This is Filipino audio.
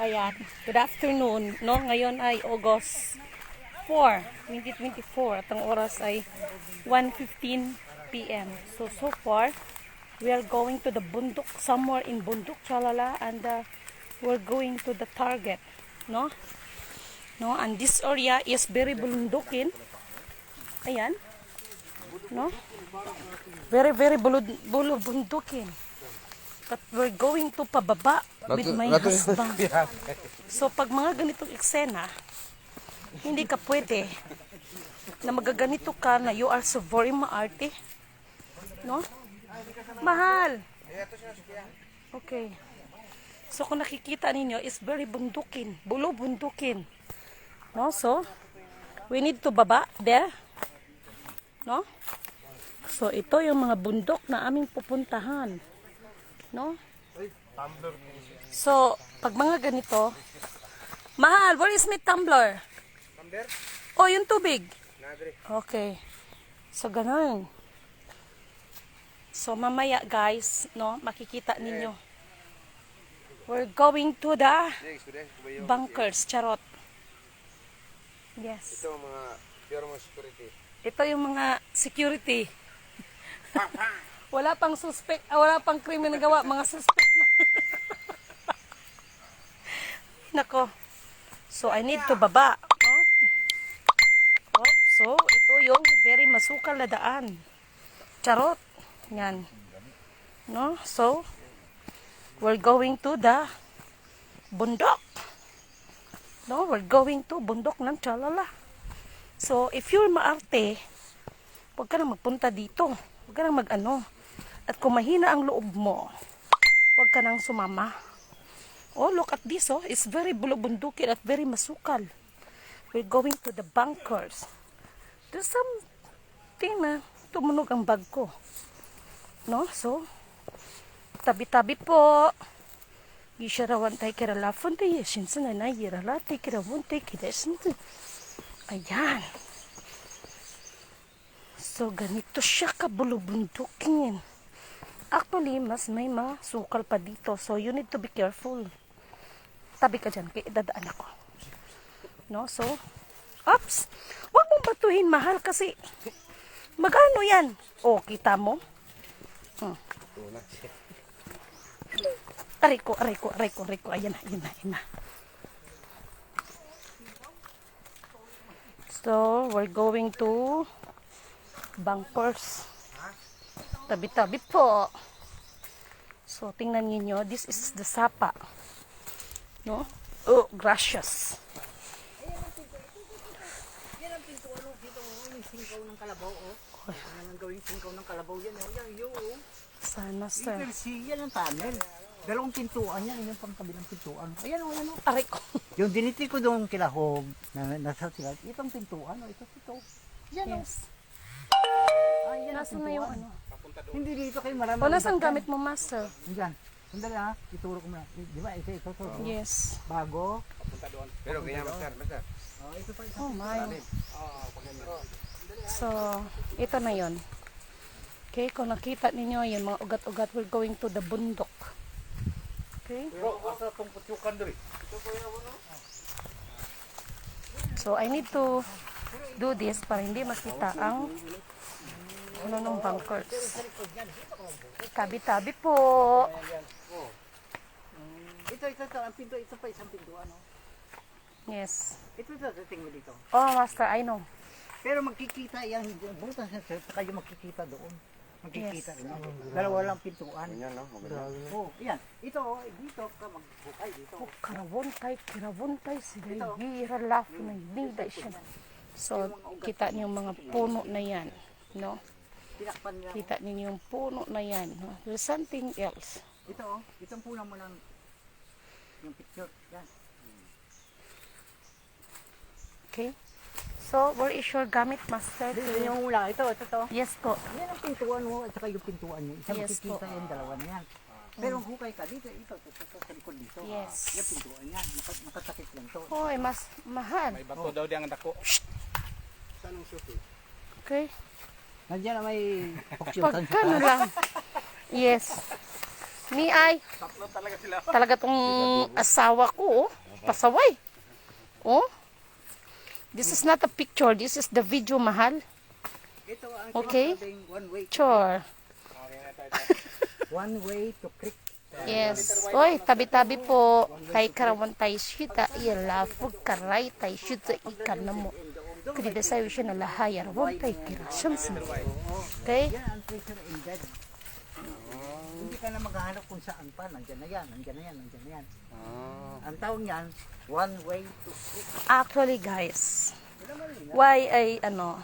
Ayan, good afternoon. No, ngayon ay August 4, 2024 at ang oras ay 1:15 p.m. So so far, we are going to the bundok somewhere in bundok Chalala and uh, we're going to the target, no? No, and this area is very bundukin. Ayan. No? Very very bulud bulud bundukin. But we're going to pababa with my husband. So pag mga ganitong eksena, hindi ka pwede na magaganito ka na you are so very maarte. No? Mahal. Okay. So kung nakikita ninyo is very bundukin. Bulo bundukin. No? So, we need to baba there. No? So ito yung mga bundok na aming pupuntahan. No? So, pag mga ganito, mahal, where is my tumbler? Oh, yung tubig. Okay. So, ganun. So, mamaya guys, no, makikita ninyo. We're going to the bunkers, charot. Yes. Ito mga pure mga security. Ito yung mga security. Wala pang suspect, ah, wala pang krimen gawa, mga suspect na. Nako. So, I need to baba. Oh. Oh, so, ito yung very masukal na daan. Charot. Yan. No? So, we're going to the bundok. No, we're going to bundok ng Chalala. So, if you're maarte, huwag ka na magpunta dito. Huwag ka na mag-ano. At kung mahina ang loob mo, huwag ka nang sumama. Oh, look at this, oh. It's very bulubundukin at very masukal. We're going to the bunkers. There's something na tumunog ang bag ko. No? So, tabi-tabi po. Gisharawan tayo kiralafon tayo. Shinsan na na yirala tayo kirawon tayo kidesin tayo. Ayan. So, ganito siya kabulubundukin. Actually, mas may masukal pa dito. So, you need to be careful. Tabi ka dyan, kaya idadaan ako. No? So, oops! Huwag mong batuhin, mahal, kasi magano yan? O, kita mo? Hmm. Aray ko, aray ko, aray ko, aray ko. Ayan na, ayan na, ayan na. So, we're going to bunkers. Tabi-tabi po. So, tingnan niyo this is the sapa. No? Oh, gracious. Yan ang pinto ano dito oh, yung singkaw ng kalabaw oh. Yan ang gawing singkaw ng kalabaw yan oh. Yan yun oh. Sana, You sir. can see yan ang tunnel. Dalawang pintuan yan, yung pang kabilang pintuan. Ayan oh, ayan oh. Aray ko. Yung diniti ko doon kilahog na nasa sila. Itong pintuan oh, ito ito. Yan oh. Yes. Ah, yan ang Nasaan na yung ano? Hindi dito kayo marami. O, nasaan gamit mo, master? Diyan. Sandali ha, ituro ko muna. Di ba, ito, ito, ito. Yes. Bago. Pero ganyan, master, master. Oh, ito pa isa. Oh, my. So, ito na yon. Okay, kung nakita ninyo yung mga ugat-ugat, we're going to the bundok. Okay? Bro, asa itong putyukan doon? So, I need to do this para hindi makita ang ano ng bunkers. Tabi-tabi po. Ito, ito, ito, ang pinto, ito pa isang pintuan oh. Yes. Ito, ito, tingin mo dito. Oh, master, I know. Pero magkikita yan, butas na sir, saka yung makikita doon. Magkikita rin. Dalawa lang pintuan. Ganyan, no? Maganda. Oh, yan. Ito, oh, dito ka magbukay dito. Oh, karawontay, kirawontay, sila gira laf na hindi siya. So, kita niyo mga puno na yan. No? Tinakpan niya. Kita niyo yung puno na yan. There's something else. Ito, oh, itong puna mo ng yung picture. Yan. Okay? So, where is your gamit, master? Dito yung mula. Ito, ito, ito. Yes po. Yan ang pintuan mo at saka yung pintuan niya. Isa Yes makikita po. yung dalawa niyan. Pero hukay ka dito, ito, ito, ito, sa likod dito. Yes. Yung pintuan niya, nakatakip lang to. Hoy, mas mahal. May bato daw di ang dako. Saan ang susi? Okay? Nandiyan na may poksyutan. Pagkano lang. Yes. Mi ay. Tatlo talaga sila. Talaga tong asawa ko, oh. Pasaway. Oh. This is not a picture. This is the video, mahal. Ito ang Okay. one way, Picture. one way to creek. Yes. Oy, tabi-tabi po. Tay karawan tay shita. Iyala, fug karay tay shita ikan na mo. Kadi da sayo siya na lahayar. Wag tay kirasyon sa Okay? Yan ang treasure in bed. Hindi ka na maghahanap kung saan pa. Nandiyan na yan, nandiyan na yan, nandiyan na yan. Ang tawag niyan, one way to. Actually, guys, why ay ano,